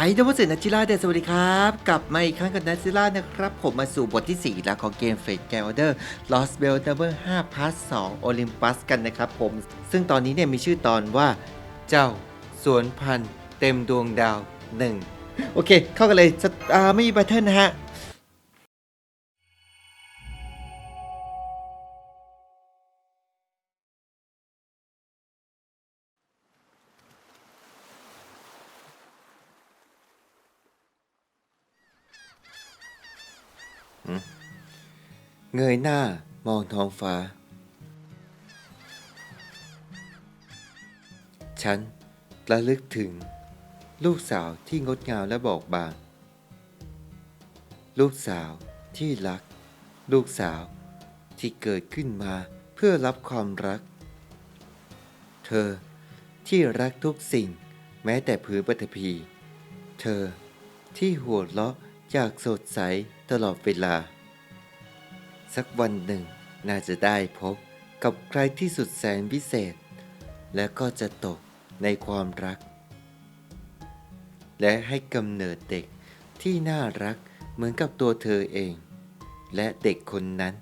ายดวเซนนัจิล่าเดสวัสดีครับ กลับมาอีกครั้งกับนัจิล่านะครับ ผมมาสู่บทที่ 4 แล้วของเกมเฟดแกลเดอร์ Lost Bell Number 5 Part 2 Olympus กันนะครับผม ซึ่งตอนนี้เนี่ยมีชื่อตอนว่าเจ้าสวนพันธุ์เต็มดวงดาว1โอเค เข้ากันเลยไม่มีแพทเทิร์นนะฮะ เงยหน้ามองท้องฟ้า ฉันระลึกถึง ลูกสาวที่งดงามและบอกบาง ลูกสาวที่รัก ลูกสาวที่เกิดขึ้นมาเพื่อรับความรัก เธอที่รักทุกสิ่งแม้แต่ผืนปฐพี เธอที่หัวเราะ อยากสดใสตลอดเวลา สักวันหนึ่งน่าจะได้พบกับใครที่สุดแสนพิเศษ และก็จะตกในความรัก และให้กำเนิดเด็กที่น่ารักเหมือนกับตัวเธอเอง และเด็กคนนั้น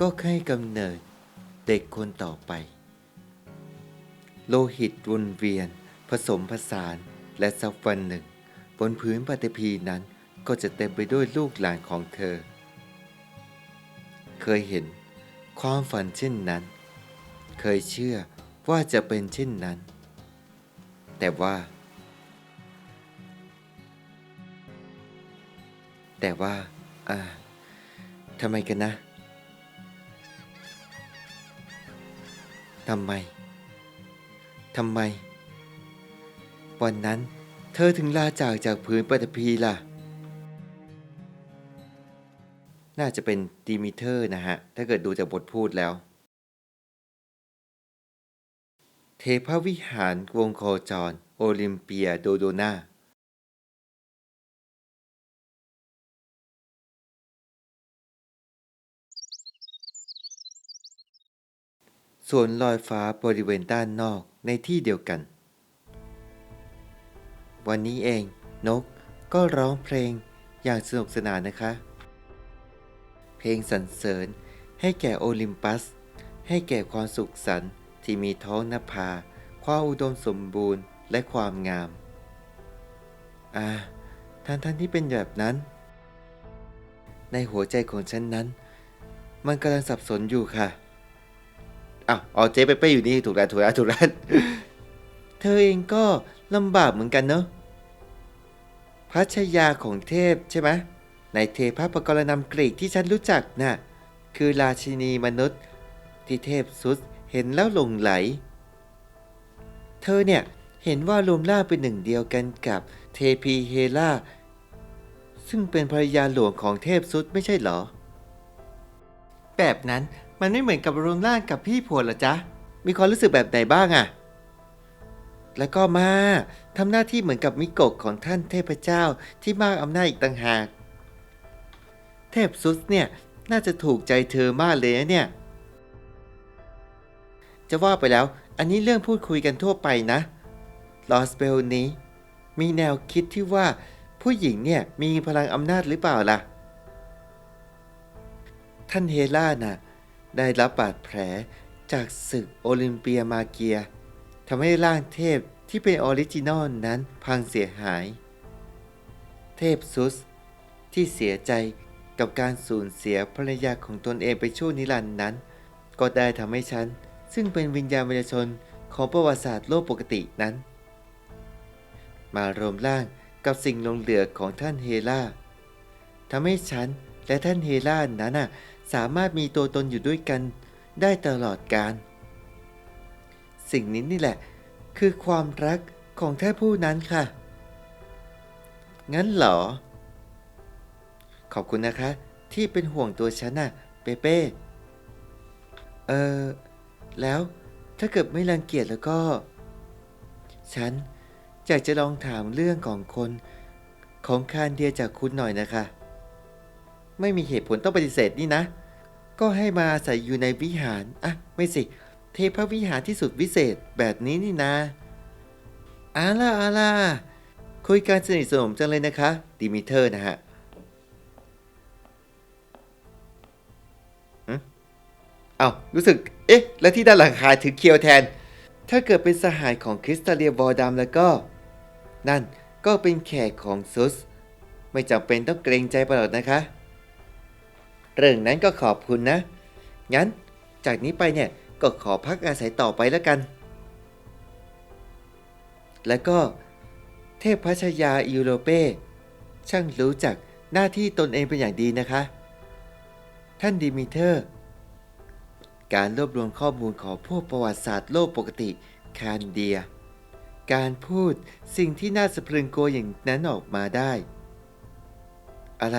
ก็ให้กำเนิดเด็กคนต่อไป โลหิตวนเวียน ผสมผสานและสักวันหนึ่ง บนพื้นปฐพีนั้น ก็จะเต็มไปด้วยลูกหลานของเธอ เคยเห็นความฝันเช่นนั้น เคยเชื่อว่าจะเป็นเช่นนั้น แต่ว่า แต่ว่า อ่าทำไมกันนะทำไม ทำไม วันนั้นเธอถึงลาจากจากพื้นปฐพีล่ะ น่าจะเป็นดีมิเทอร์นะฮะ ถ้าเกิดดูจากบทพูดแล้ว เทพวิหารวงโคจร โอลิมเปียโดโดนาส่วนลอยฟ้าบริเวณด้านนอกในที่เดียวกัน วันนี้เองนกก็ร้องเพลงอย่างสนุกสนานนะคะ เพลงสรรเสริญ ให้แก่โอลิมปัส ให้แก่ความสุขสันต์ที่มีท้องนภา ความอุดมสมบูรณ์และความงาม อ่าท่านท่านที่เป็นแบบนั้น ในหัวใจของฉันนั้น มันกำลังสับสนอยู่ค่ะอ้าวอ๋อเจ๊เป้เป้อยู่นี่ถูกแล้วถูกแล้วถูกแล้วเธอเองก็ลำบากเหมือนกันเนอะพัชยาของเทพใช่ไหม ในเทพพกรณำกรีกที่ฉันรู้จักน่ะคือราชินีมนุษย์ ที่เทพซุสเห็นแล้วหลงไหล เธอเนี่ยเห็นว่ารวมล่างเป็นหนึ่งเดียวกันกับเทพีเฮล่าซึ่งเป็นภรรยาหลวงของเทพซุสไม่ใช่เหรอ แบบนั้นมันไม่เหมือนกับรวมร่างกับพี่ผัวหรอจ๊ะ มีความรู้สึกแบบไหนบ้างอะแล้วก็มาทำหน้าที่เหมือนกับมิโกะของท่านเทพเจ้าที่มากอำนาจอีกต่างหาก เทพซุสเนี่ยน่าจะถูกใจเธอมากเลยนะเนี่ย จะว่าไปแล้ว อันนี้เรื่องพูดคุยกันทั่วไปนะลอสเบลนี้ มีแนวคิดที่ว่าผู้หญิงเนี่ยมีพลังอำนาจหรือเปล่าล่ะ ท่านเฮล่าน่ะได้รับบาดแผลจากศึกโอลิมเปียมาเกียทำให้ร่างเทพที่เป็นออริจินอลนั้นพังเสียหาย เทพซุสที่เสียใจ กับการสูญเสียภรรยาของตนเองไปชั่วนิรันดร์นั้น ก็ได้ทำให้ฉัน ซึ่งเป็นวิญญาณวิญญาชนของประวัติศาสตร์โลกปกตินั้น มารวมร่างกับสิ่งลงเหลือของท่านเฮล่าทำให้ฉันและท่านเฮล่านั้นสามารถมีตัวตนอยู่ด้วยกันได้ตลอดกาลสิ่งนี้นี่แหละ คือความรักของแท้ผู้นั้นค่ะ งั้นเหรอ ขอบคุณนะคะ ที่เป็นห่วงตัวฉันน่ะ เปเป้ เออ แล้วถ้าเกิดไม่รังเกียจแล้วก็ ฉันอยากจะลองถามเรื่องของคนของคานเดียจากคุณหน่อยนะคะ ไม่มีเหตุผลต้องปฏิเสธนี่นะ ก็ให้มาอาศัยอยู่ในวิหาร อะ ไม่สิ เทพวิหารที่สุดวิเศษแบบนี้นี่นะอาล่ะอาล่ะคุยกันสนิทสนมจังเลยนะคะ ดิมิเทอร์นะฮะ เอ้ารู้สึก เอ๊ะ แล้วที่ด้านหลังขายถือเคียวแทน ถ้าเกิดเป็นสหายของคริสตาเลียวอร์ดัมแล้วก็ นั่นก็เป็นแขกของซุส ไม่จำเป็นต้องเกรงใจไปหรอกนะคะ เรื่องนั้นก็ขอบคุณนะ งั้นจากนี้ไปเนี่ยก็ขอพักอาศัยต่อไปแล้วกัน แล้วก็เทพพัชยายูโรเป้ ช่างรู้จักหน้าที่ตนเองเป็นอย่างดีนะคะ ท่านดิมิเทอร์ การรวบรวมข้อมูลของพวกประวัติศาสตร์โลกปกติคานเดีย การพูดสิ่งที่น่าสะพรึงกลัวอย่างนั้นออกมาได้ อะไร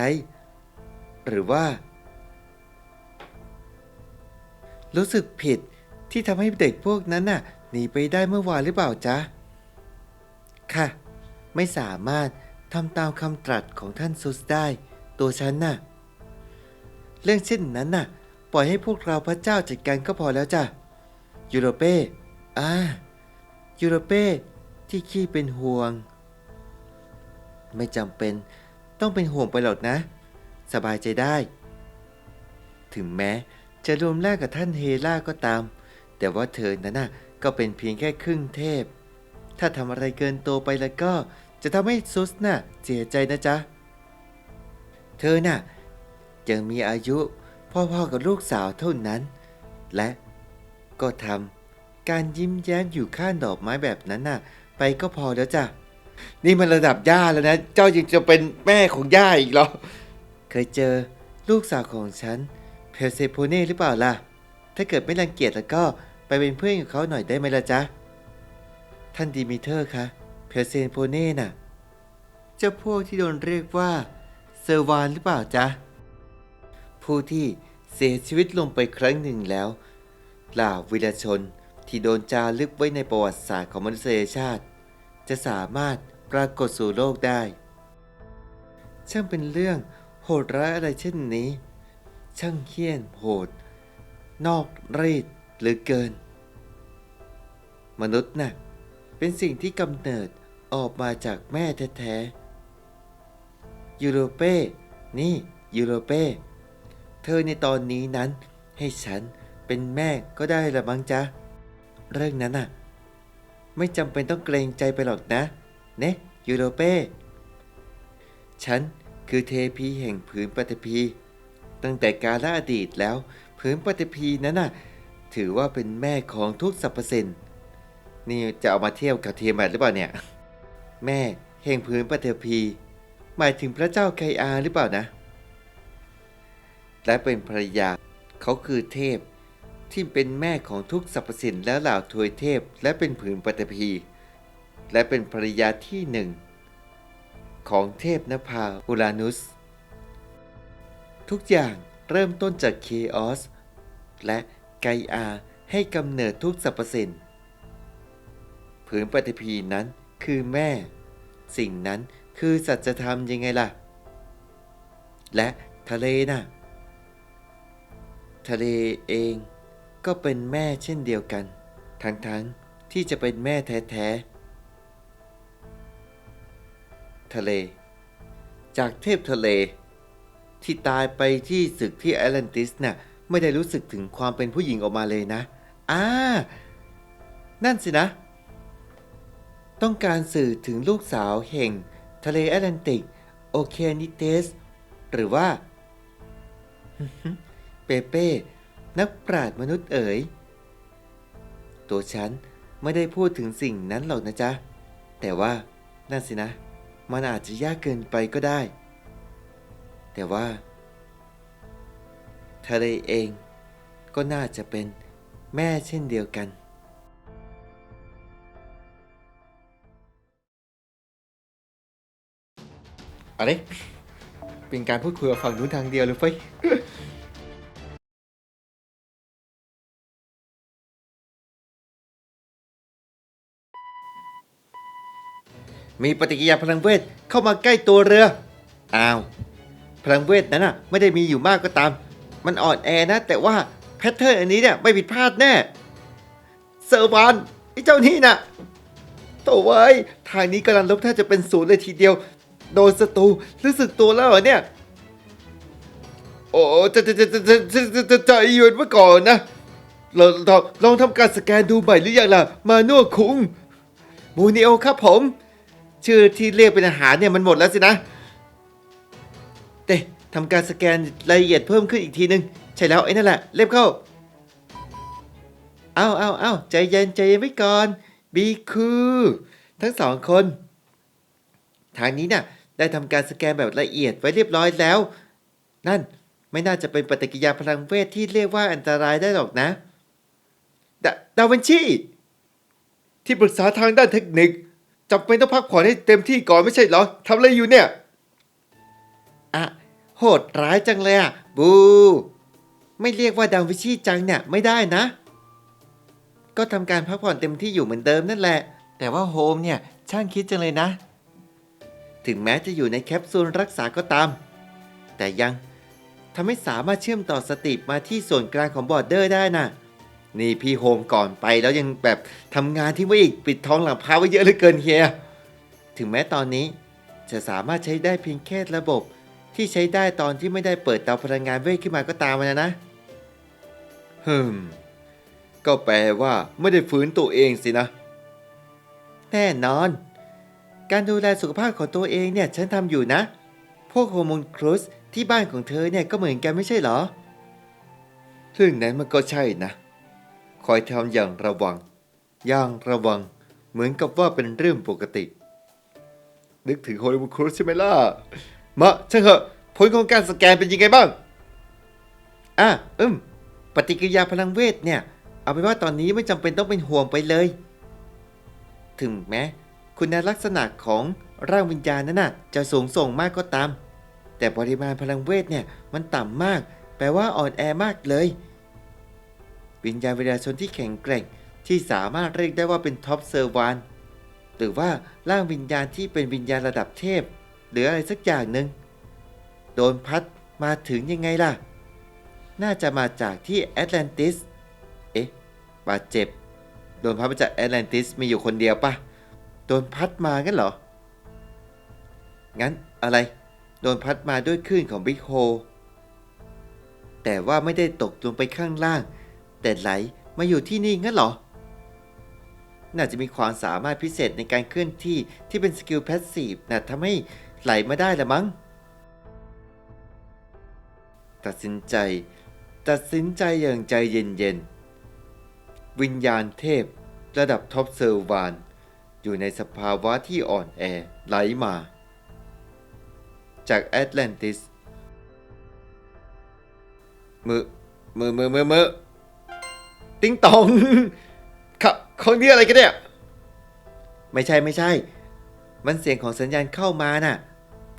หรือว่า รู้สึกผิดที่ทำให้เด็กพวกนั้นน่ะหนีไปได้เมื่อวานหรือเปล่าจ๊ะ ค่ะ ไม่สามารถทำตามคำตรัสของท่านซุสได้ ตัวฉันน่ะ เรื่องเช่นนั้นน่ะ ล่อยให้พวกเราพระเจ้าจัดการก็พอแล้วจ้ะยูโรเป้อ่ายูโรเป้ที่ขี้เป็นห่วง ไม่จำเป็นต้องเป็นห่วงไปหรอกนะ สบายใจได้ ถึงแม้จะรวมแลกกับท่านเฮล่าก็ตาม แต่ว่าเธอนั้นน่ะก็เป็นเพียงแค่ครึ่งเทพ ถ้าทำอะไรเกินตัวไปแล้วก็จะทำให้ซุสน่ะเสียใจนะจ๊ะ เธอน่ะยังมีอายุ พ่อๆกับลูกสาวเท่านั้น และก็ทำการยิ้มแย้มอยู่ข้างดอกไม้แบบนั้นน่ะ ไปก็พอแล้วจ้ะ นี่มันระดับย่าแล้วนะ เจ้ายังจะเป็นแม่ของย่าอีกเหรอ เคยเจอลูกสาวของฉันเพลเซโพเน่หรือเปล่าล่ะ ถ้าเกิดไม่รังเกียจแล้วก็ไปเป็นเพื่อนกับเขาหน่อยได้ไหมล่ะจ๊ะ ท่านดิมิเทอร์คะเพลเซโพเน่น่ะ เจ้าพวกที่โดนเรียกว่าเซอร์วานหรือเปล่าจ๊ะ ผู้ที่ เสียชีวิตลงไปครั้งหนึ่งแล้วเหล่าวิรชนที่โดนจารึกไว้ในประวัติศาสตร์ของมนุษยชาติ จะสามารถปรากฏสู่โลกได้ ช่างเป็นเรื่องโหดร้ายอะไรเช่นนี้ ช่างเหี้ยนโหด นอกรีดหรือเกิน มนุษย์น่ะเป็นสิ่งที่กำเนิดออกมาจากแม่แท้ๆยูโรเป้ นี่ยูโรเป้ เธอในตอนนี้นั้น ให้ฉันเป็นแม่ก็ได้ละมั้งจ๊ะ เรื่องนั้นน่ะ ไม่จำเป็นต้องเกรงใจไปหรอกนะ เนะยูโรเป้ ฉันคือเทพีแห่งผืนปฐพี ตั้งแต่กาลอดีตแล้วผืนปฐพีนั้นน่ะ ถือว่าเป็นแม่ของทุกสรรพสิ่งนี่จะเอามาเทียบกับเทียมหรือเปล่าเนี่ย แม่แห่งผืนปฐพี หมายถึงพระเจ้าไคอาหรือเปล่านะ และเป็นภรรยา เขาคือเทพ ที่เป็นแม่ของทุกสรรพสิ่งและเหล่าทวยเทพ และเป็นผืนปฐพี และเป็นภรรยาที่หนึ่ง ของเทพนภาอุรานุส ทุกอย่างเริ่มต้นจากเคออสและไกอาให้กำเนิดทุกสรรพสิ่งผืนปฐพีนั้นคือแม่ สิ่งนั้นคือสัจธรรมยังไงล่ะ และทะเลน่ะ ทะเลเอง ก็เป็นแม่เช่นเดียวกัน ทั้งๆที่จะเป็นแม่แท้ๆ ทะเล จากเทพทะเล ที่ตายไปที่ศึกที่แอตแลนติสน่ะไม่ได้รู้สึกถึงความเป็นผู้หญิงออกมาเลยนะอ่านั่นสินะ ต้องการสื่อถึงลูกสาวแห่ง ทะเลแอตแลนติก โอเคนิเตส หรือว่า เปเป้ นักปราชญ์มนุษย์เอ๋ย ตัวฉันไม่ได้พูดถึงสิ่งนั้นหรอกนะจ๊ะ แต่ว่านั่นสินะ มันอาจจะยากเกินไปก็ได้ แต่ว่าทะเลเองก็น่าจะเป็นแม่เช่นเดียวกัน อะไร เป็นการพูดคุยกับฝั่งนู้นทางเดียวเลยเฟ้ย มีปฏิกิริยาพลังเวทเข้ามาใกล้ตัวเรือ อ้าว พลังเวทนั้นน่ะไม่ได้มีอยู่มากก็ตาม มันอ่อนแอนะ แต่ว่าแพทเทิร์นอันนี้เนี่ยไม่ผิดพลาดแน่ เซอร์บานไอ้เจ้านี่น่ะตัวไว้ยทางนี้กำลังลบแทบจะเป็นศูนย์เลยทีเดียว โดนศัตรูรู้สึกตัวแล้วเหรอเนี่ย โอ้จะจะจะจะจะจะจะจะใจเย็นไว้ก่อนนะลองลองลองทำการสแกนดูใหม่หรือยังล่ะ มาโน่คุงมูนิโอครับผม ชื่อที่เรียกเป็นอาหารเนี่ยมันหมดแล้วสินะเต้ทำการสแกนรายละเอียดเพิ่มขึ้นอีกทีนึง ใช่แล้วไอ้นั่นแหละเรียบเข้าเอาเอาเอาใจเย็นใจเย็นไว้ก่อนบีคูทั้งสองคน ทางนี้น่ะได้ทำการสแกนแบบละเอียดไว้เรียบร้อยแล้ว นั่นไม่น่าจะเป็นปฏิกิริยาพลังเวทที่เรียกว่าอันตรายได้หรอกนะดาดาวินชีที่ปรึกษาทางด้านเทคนิค จำเป็นต้องพักผ่อนให้เต็มที่ก่อนไม่ใช่เหรอทำอะไรอยู่เนี่ยอะโหดร้ายจังเลยอะบู ไม่เรียกว่าดาวิชีจังเนี่ยไม่ได้นะ ก็ทำการพักผ่อนเต็มที่อยู่เหมือนเดิมนั่นแหละ แต่ว่าโฮมเนี่ยช่างคิดจังเลยนะ ถึงแม้จะอยู่ในแคปซูลรักษาก็ตาม แต่ยังทำให้สามารถเชื่อมต่อสติมาที่ส่วนกลางของบอร์เดอร์ได้น่ะ นี่พี่โฮมก่อนไปแล้วยังแบบทำงานที่ไว้อีกปิดท้องหลังพาไว้เยอะเหลือเกินเฮีย ถึงแม้ตอนนี้จะสามารถใช้ได้เพียงแค่ระบบที่ใช้ได้ตอนที่ไม่ได้เปิดเตาพลังงานเวทขึ้นมาก็ตามนะนะฮึมก็แปลว่าไม่ได้ฟื้นตัวเองสินะ แน่นอน การดูแลสุขภาพของตัวเองเนี่ยฉันทำอยู่นะ พวกโฮอร์โมนครูสที่บ้านของเธอเนี่ยก็เหมือนกันไม่ใช่เหรอเรื่องนั้นมันก็ใช่นะ คอยทำอย่างระวัง อย่างระวัง เหมือนกับว่าเป็นเรื่องปกติ นึกถึงฮอร์โมนครูใช่ไหมล่ะ มาช่างเถอะผลของการสแกนเป็นยังไงบ้าง อะอืม ปฏิกิริยาพลังเวทเนี่ย เอาเป็นว่าตอนนี้ไม่จำเป็นต้องเป็นห่วงไปเลย ถึงแม้คุณลักษณะของร่างวิญญาณนั้นน่ะจะสูงส่งมากก็ตาม แต่ปริมาณพลังเวทเนี่ยมันต่ำมาก แปลว่าอ่อนแอมากเลย วิญญาณวิญญาชนที่แข็งแกร่งที่สามารถเรียกได้ว่าเป็นท็อปเซอร์วานหรือว่าร่างวิญญาณที่เป็นวิญญาณระดับเทพ หรืออะไรสักอย่างหนึ่งโดนพัดมาถึงยังไงล่ะ น่าจะมาจากที่แอตแลนติส เอ๊ะบาดเจ็บ โดนพัดมาจากแอตแลนติสมีอยู่คนเดียวปะโดนพัดมางั้นเหรอ งั้นอะไร โดนพัดมาด้วยคลื่นของบิ๊กโฮแต่ว่าไม่ได้ตกลงไปข้างล่าง แต่ไหลมาอยู่ที่นี่งั้นเหรอ น่าจะมีความสามารถพิเศษในการเคลื่อนที่ที่เป็นสกิลแพสซีฟนะทำให้ไหลมาได้ละมั้ง ตัดสินใจ ตัดสินใจอย่างใจเย็นๆ วิญญาณเทพ ระดับท็อปเซอร์วาน อยู่ในสภาวะที่อ่อนแอไหลมา จากแอตแลนติสมือมือมือมือมือ ติ้งตองเขาเขาเรียกอะไรกันเนี่ย ไม่ใช่ไม่ใช่ มันเสียงของสัญญาณเข้ามาน่ะ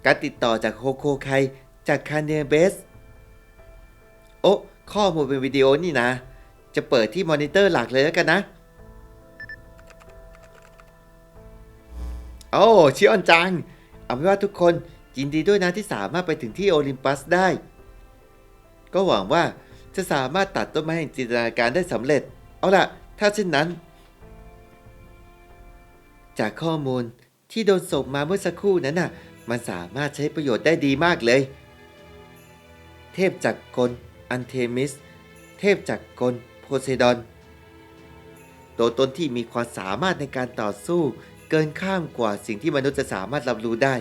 การติดต่อจากโคโคไคจากคาเนเบส โอ้ข้อมูลเป็นวิดีโอนี่นะ จะเปิดที่มอนิเตอร์หลักเลยแล้วกันนะ โอ้ชิออนจัง เอาเป็นว่าทุกคนยินดีด้วยนะที่สามารถไปถึงที่โอลิมปัสได้ ก็หวังว่า จะสามารถตัดต้นไม้แห่งจินตนาการได้สำเร็จ เอาล่ะ ถ้าเช่นนั้น จากข้อมูลที่โดนส่งมาเมื่อสักครู่นั้นน่ะ มันสามารถใช้ประโยชน์ได้ดีมากเลย เทพจักรกล อันเทมิส เทพจักรกล โพไซดอน ตัวตนที่มีความสามารถในการต่อสู้ เกินข้ามกว่าสิ่งที่มนุษย์จะสามารถรับรู้ได้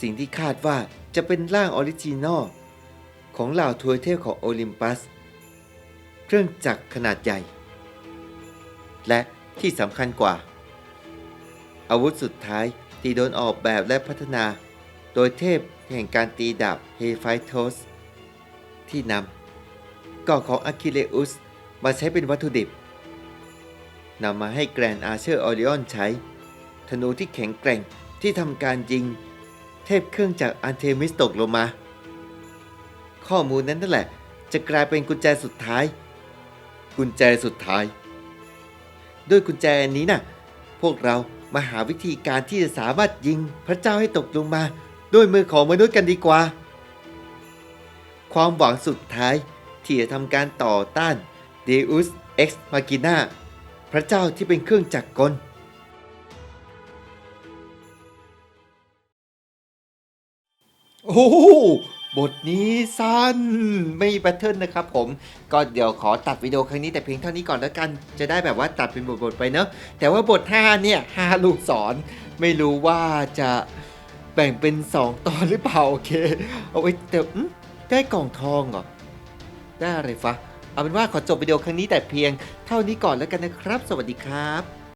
สิ่งที่คาดว่าจะเป็นร่างออริจินอล ของเหล่าทวยเทพของโอลิมปัส เครื่องจักรขนาดใหญ่ และที่สำคัญกว่า อาวุธสุดท้ายที่โดนออกแบบและพัฒนา โดยเทพแห่งการตีดาบเฮไฟโทสที่นำก่อของอะคิเลอุสมาใช้เป็นวัตถุดิบนำมาให้แกรนอาเชอร์ออริออนใช้ ธนูที่แข็งแกร่งที่ทำการยิง เทพเครื่องจากอันเทมิสตกลงมา ข้อมูลนั้นนั่นแหละ จะกลายเป็นกุญแจสุดท้าย กุญแจสุดท้าย ด้วยกุญแจนี้นะ่ะ พวกเรามาหาวิธีการที่จะสามารถยิงพระเจ้าให้ตกลงมา ด้วยมือของมนุษย์กันดีกว่า ความหวังสุดท้ายที่จะทำการต่อต้านเดอุสเอ็กซ์มากินาพระเจ้าที่เป็นเครื่องจักรกลโอ้ บทนี้สั้นไม่แบทเทิลนนะครับผมก็เดี๋ยวขอตัดวิดีโอครั้งนี้แต่เพียงเท่านี้ก่อนแล้วกัน จะได้แบบว่าตัดเป็นบทๆไปเนอะแต่ว่าบท 5 เนี่ย5ลูกศรไม่รู้ว่าจะแบ่งเป็น 2 ตอนหรือเปล่าโอเค เอาไว้แต่ได้กล่องทองเหรอ ได้อะไรฟะเอาเป็นว่าขอจบวิดีโอครั้งนี้แต่เพียงเท่านี้ก่อนแล้วกันนะครับ สวัสดีครับ